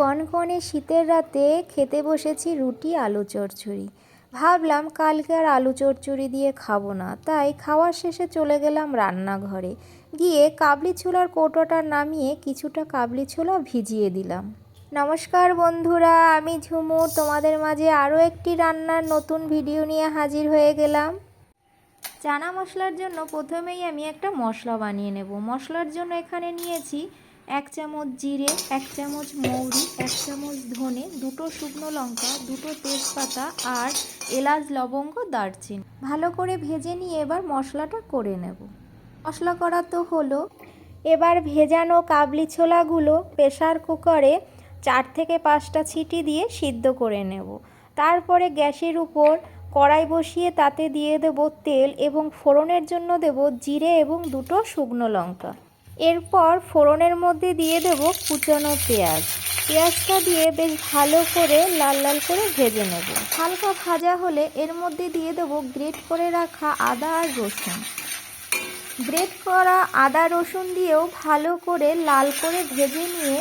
কনকনে শীতের রাতে খেতে বসেছি রুটি, আলু চচ্চড়ি ভাবলাম কালকে আর আলু চচ্চড়ি দিয়ে খাব না, তাই খাওয়ার শেষে চলে গেলাম রান্নাঘরে। গিয়ে কাবলি ছোলার কৌটোটা নামিয়ে কিছুটা কাবলি ছোলা ভিজিয়ে দিলাম। নমস্কার বন্ধুরা, আমি ঝুমু, তোমাদের মাঝে আরও একটি রান্নার নতুন ভিডিও নিয়ে হাজির হয়ে গেলাম। চানা মশলার জন্য প্রথমেই আমি একটা মশলা বানিয়ে নেব। মশলার জন্য এখানে নিয়েছি এক চামচ জিরে, এক চামচ মৌরি, এক চামচ ধনে, দুটো শুকনো লঙ্কা, দুটো তেজপাতা আর এলাচ, লবঙ্গ, দারচিনি। ভালো করে ভেজে নিয়ে এবার মশলাটা করে নেব। মশলা করা তো হলো। এবার ভেজানো কাবলি ছোলাগুলো প্রেশার কুকারে চার থেকে পাঁচটা ছিটি দিয়ে সিদ্ধ করে নেব। তারপরে গ্যাসের উপর কড়াই বসিয়ে তাতে দিয়ে দেব তেল এবং ফোড়নের জন্য দেব জিরে এবং দুটো শুকনো লঙ্কা। এরপর ফোড়নের মধ্যে দিয়ে দেব কুচানো পেঁয়াজ। পেঁয়াজটা দিয়ে বেশ ভালো করে লাল লাল করে ভেজে নেব। হালকা ভাজা হলে এর মধ্যে দিয়ে দেব গ্রেট করে রাখা আদা আর রসুন। গ্রেট করা আদা রসুন দিয়েও ভালো করে লাল করে ভেজে নিয়ে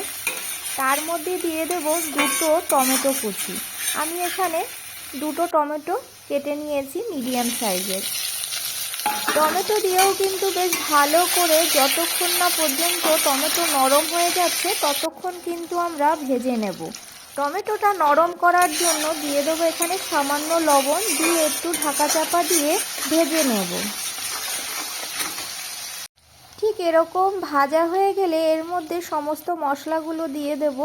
তার মধ্যে দিয়ে দেব দুটো টমেটো কুচি। আমি এখানে দুটো টমেটো কেটে নিয়েছি মিডিয়াম সাইজের। টমেটো দিয়েও কিন্তু বেশ ভালো করে যতক্ষণ না পর্যন্ত টমেটো নরম হয়ে যাচ্ছে, ততক্ষণ কিন্তু আমরা ভেজে নেব। টমেটোটা নরম করার জন্য দিয়ে দেবো এখানে সামান্য লবণ, দিয়ে একটু ঢাকা চাপা দিয়ে ভেজে নেব। ঠিক এরকম ভাজা হয়ে গেলে এর মধ্যে সমস্ত মশলাগুলো দিয়ে দেব।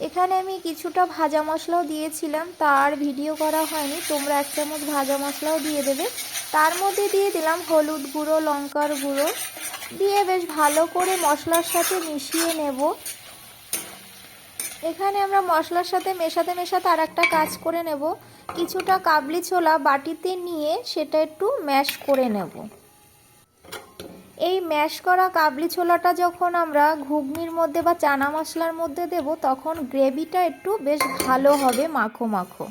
এখানে আমি কিছুটা ভাজা মশলাও দিয়েছিলাম, তার ভিডিও করা হয়নি, তোমরা এক চামচ ভাজা মশলাও দিয়ে দেবে। তার মধ্যে দিয়ে দিলাম হলুদ গুঁড়ো, লঙ্কার গুঁড়ো, দিয়ে বেশ ভালো করে মশলার সাথে মিশিয়ে নেব। এখানে আমরা মশলার সাথে মেশাতে মেশাতে আর একটা কাজ করে নেব। কিছুটা কাবলি ছোলা বাটিতে নিয়ে সেটা একটু ম্যাশ করে নেব। এই ম্যাশ করা কাবলি ছোলাটা যখন আমরা ঘুগনির মধ্যে বা চানা মশলার মধ্যে দেব, তখন গ্রেভিটা একটু বেশ ভালো হবে মাখো মাখো।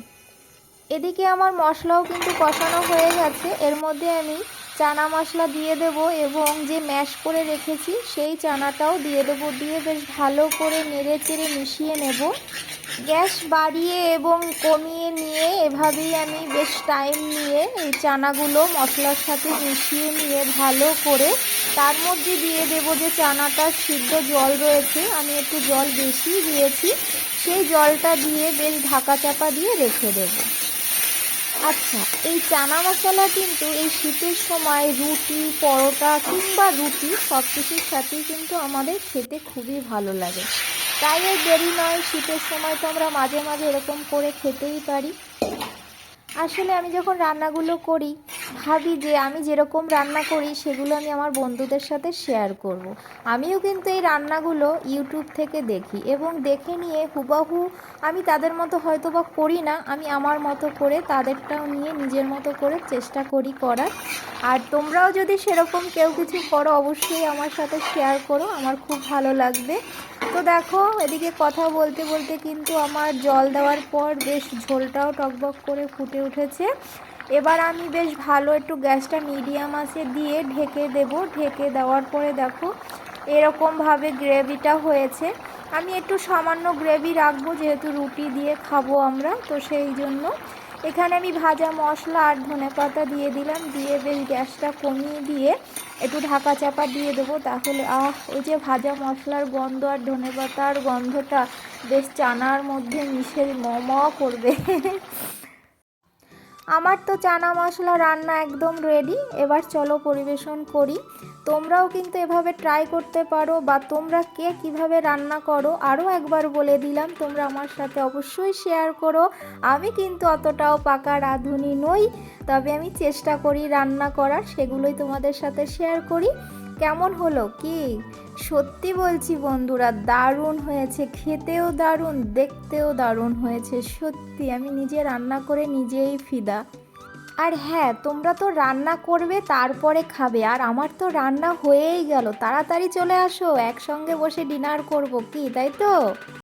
এদিকে আমার মশলাও কিন্তু কষানো হয়ে গেছে। এর মধ্যে আমি চানা মশলা দিয়ে দেব এবং যে ম্যাশ করে রেখেছি, সেই চানাটাও দিয়ে দেব। দিয়ে বেশ ভালো করে নেড়ে চেড়ে মিশিয়ে নেব। গ্যাস বাড়িয়ে এবং কমিয়ে নিয়ে এভাবেই আমি বেশ টাইম নিয়ে এই চানাগুলো মশলার সাথে মিশিয়ে নিয়ে ভালো করে তার মধ্যে দিয়ে দেব যে চানাটা সিদ্ধ জল রয়েছে, আমি একটু জল বেশি দিয়েছি, সেই জলটা দিয়ে বেশ ঢাকা চাপা দিয়ে রেখে দেবো। আচ্ছা এই চানা মশলা কিন্তু এই শীতের সময় রুটি, পরোটা কিংবা রুটি সব কিছুর সাথেই কিন্তু আমাদের খেতে খুবই ভালো লাগে। তাই আর দেরি নয়, শীতের সময় তো আমরা মাঝে মাঝে এরকম করে খেতেই পারি। আসলে আমি যখন রান্নাগুলো করি ভাবি যে আমি যেরকম রান্না করি, সেগুলো আমি আমার বন্ধুদের সাথে শেয়ার করব। আমিও কিন্তু এই রান্নাগুলো ইউটিউব থেকে দেখি এবং দেখে নিয়ে হুবাহু আমি তাদের মতো হয়তো বা করি না, আমি আমার মতো করে তাদেরটাও নিয়ে নিজের মতো করে চেষ্টা করি করার। আর তোমরাও যদি সেরকম কেউ কিছু করো, অবশ্যই আমার সাথে শেয়ার করো, আমার খুব ভালো লাগবে। তো দেখো, এদিকে কথা বলতে বলতে কিন্তু আমার জল দেওয়ার পর বেশ ঝোলটাও টকবক করে ফুটে উঠেছে। এবার আমি বেশ ভালো একটু গ্যাসটা মিডিয়াম আছে দিয়ে ঢেকে দেব। ঢেকে দেওয়ার পরে দেখো এরকমভাবে গ্রেভিটা হয়েছে। আমি একটু সামান্য গ্রেভি রাখব, যেহেতু রুটি দিয়ে খাব আমরা, তো সেই জন্য। এখানে আমি ভাজা মশলা আর ধনে পাতা দিয়ে দিলাম, দিয়ে বেশ গ্যাসটা কমিয়ে দিয়ে একটু ঢাকা চাপা দিয়ে দেবো। তাহলে আহ, ওই যে ভাজা মশলার গন্ধ আর ধনে পাতার গন্ধটা বেশ চানার মধ্যে মিশে ম করবে। আমার তো চানা মশলা রান্না একদম রেডি এবার চলো পরিবেশন করি। তোমরাও কিন্তু এভাবে ট্রাই করতে পারো বা তোমরা কে কীভাবে রান্না করো, আরও একবার বলে দিলাম, তোমরা আমার সাথে অবশ্যই শেয়ার করো। আমি কিন্তু অতটাও পাকা রাঁধুনি নই, তবে আমি চেষ্টা করি রান্না করার, সেগুলোই তোমাদের সাথে শেয়ার করি। কেমন হলো কি? সত্যি বলছি বন্ধুরা, দারুণ হয়েছে, খেতেও দারুণ, দেখতেও দারুণ হয়েছে, সত্যি আমি নিজে রান্না করে নিজেই ফিদা। আর হ্যাঁ তোমরা তো রান্না করবে, তারপরে খাবে, আর আমার তো রান্না হয়েই গেল, তাড়াতাড়ি চলে আসো, একসঙ্গে বসে ডিনার করব কি, তাই তো?